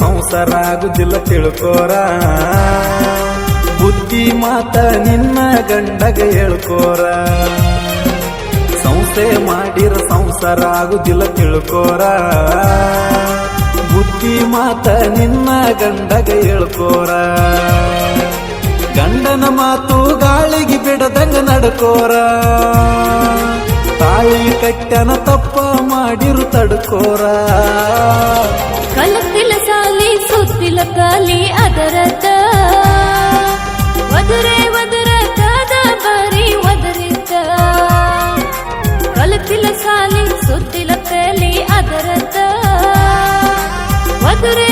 ಸಂಸಾರ ಆಗುದಿಲ್ಲ ತಿಳ್ಕೋರ. ಬುದ್ಧಿ ಮಾತ ನಿನ್ನ ಗಂಡಗ ಹೇಳ್ಕೋರ. ಸಂಸ್ಥೆ ಮಾಡಿರ ಸಂಸಾರ ಆಗುದಿಲ್ಲ ತಿಳ್ಕೋರ. ಬುದ್ಧಿ ಮಾತ ನಿನ್ನ ಗಂಡಗ ಹೇಳ್ಕೋರ. ಗಂಡನ ಮಾತು ಗಾಳಿಗೆ ಬಿಡದಂಗ ನಡ್ಕೋರ. ತಾಳಿ ಕಟ್ಟನ ತಪ್ಪ ಮಾಡಿರು ತಡ್ಕೋರ. ಕಾಲಿ ಅದರತ ಒದರೆ ಒದರತದ ಬರಿ ಒದರಿತ ಕಲತಿಲ ಸಾಲಿ ಸುತ್ತಿಲ ಕಲಿ ಅದರತ ಒದರೆ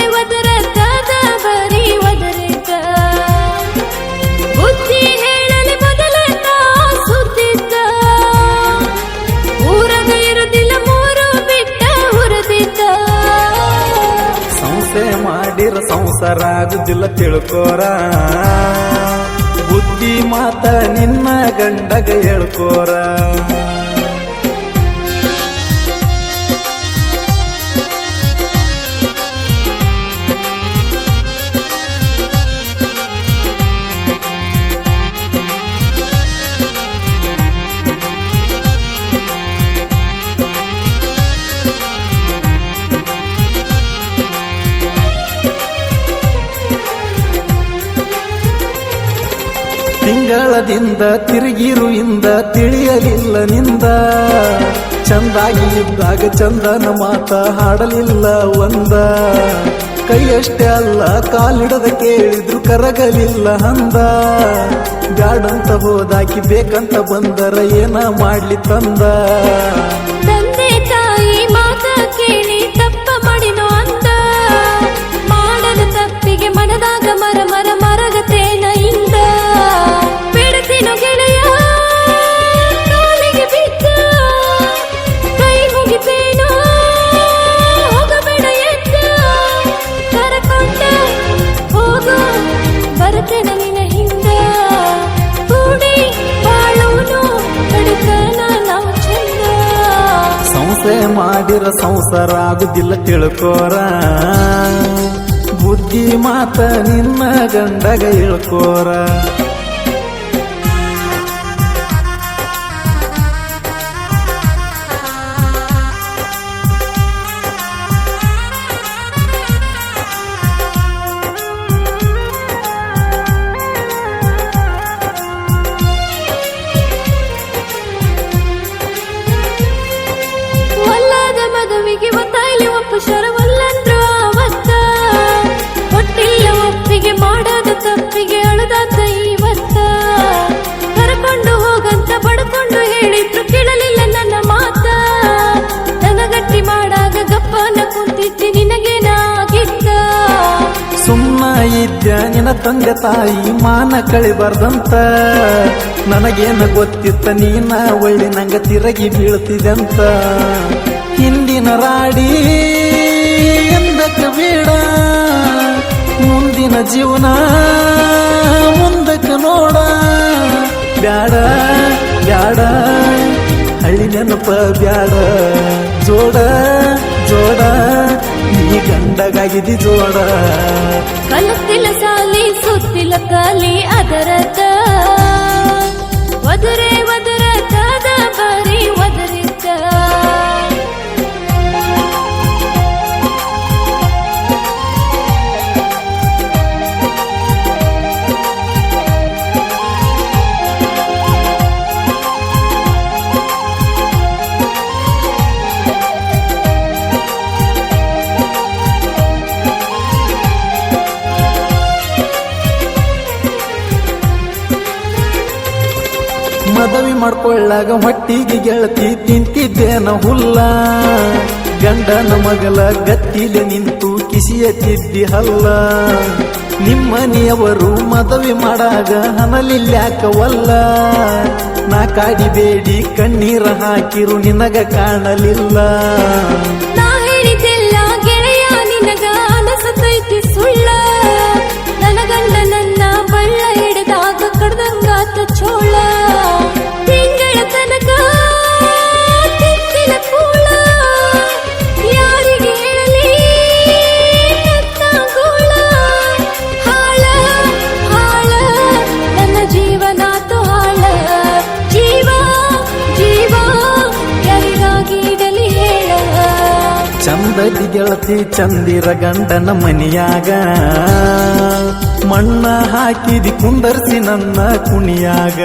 ಮಾಡಿರ ಸಂಸಾರ ಆಗುದಿಲ್ಲ ತಿಳ್ಕೋರ. ಬುದ್ಧಿ ಮಾತ ನಿನ್ನ ಗಂಡಗ ಹೇಳ್ಕೋರ. ತಿಂಗಳದಿಂದ ತಿರುಗಿರು ಇಂದ ತಿಳಿಯಲಿಲ್ಲ ನಿಂದ. ಚಂದಾಗಿ ಇದ್ದಾಗ ಚಂದನ ಮಾತ ಹಾಡಲಿಲ್ಲ ಒಂದ. ಕೈಯಷ್ಟೇ ಅಲ್ಲ, ಕಾಲಿಡದ ಕೇಳಿದ್ರು ಕರಗಲಿಲ್ಲ ಅಂದ. ಬ್ಯಾಡಂತ ಹೋದಾಕಿ ಬೇಕಂತ ಬಂದರ ಏನ ಮಾಡ್ಲಿ ತಂದ ಸಂಸ್ಥೆ ಮಾಡಿರ ಸಂಸಾರ ಆಗುದಿಲ್ಲ ತಿಳ್ಕೋರ. ಬುದ್ಧಿ ಮಾತ ನಿನ್ನ ಗಂಡಗ ಹೇಳ್ಕೋರ ಇದ್ದ ನಿನ್ನ ತಂದೆ ತಾಯಿ ಮಾನ ಕಳಿಬಾರ್ದಂತ. ನನಗೇನು ಗೊತ್ತಿತ್ತ ನೀನ ಒಳ್ಳೆ ನಂಗ ತಿರಗಿ ಬೀಳ್ತಿದಂತ ಹಿಂದಿನ ರಾಡಿ ಎಂದಕ್ಕೆ ಬೇಡ. ಮುಂದಿನ ಜೀವನ ಮುಂದಕ್ಕೆ ನೋಡ. ಬ್ಯಾಡ ಬ್ಯಾಡ, ಹಳ್ಳಿ ನೆನಪ ಬ್ಯಾಡ. ಜೋಡ ಜೋಡ. ನೀ ಗಂಡಗಾಗಿದಿ ಜೋಡ ಸಾಲಿ ಸುತ್ತಿಲ ಕಾಲಿ ಅದರತ ಮದವಿ ಮಾಡ್ಕೊಳ್ಳಾಗ ಹೊಟ್ಟಿಗೆ ಗೆಳತಿ ತಿಂತಿದ್ದೇನ ಹುಲ್ಲ. ಗಂಡನ ಮಗಲ ಗತ್ತಿಲೆ ನಿಂತು ಕಿಸಿಯ ತಿದ್ದಿ ಹಲ್ಲ. ನಿಮ್ಮನೆಯವರು ಮದವಿ ಮಾಡಾಗ ಹನಲಿಲ್ಯಾಕವಲ್ಲ ನಾ ಕಾಡಿಬೇಡಿ ಕಣ್ಣೀರ ಹಾಕಿರು ನಿನಗ ಕಾಣಲಿಲ್ಲ. ಚಂದದಿ ಗೆಳತಿ ಚಂದಿರ ಗಂಡನ ಮನಿಯಾಗ. ಮಣ್ಣ ಹಾಕಿದಿ ಕುಂದರ್ಸಿ ನನ್ನ ಕುಣಿಯಾಗ.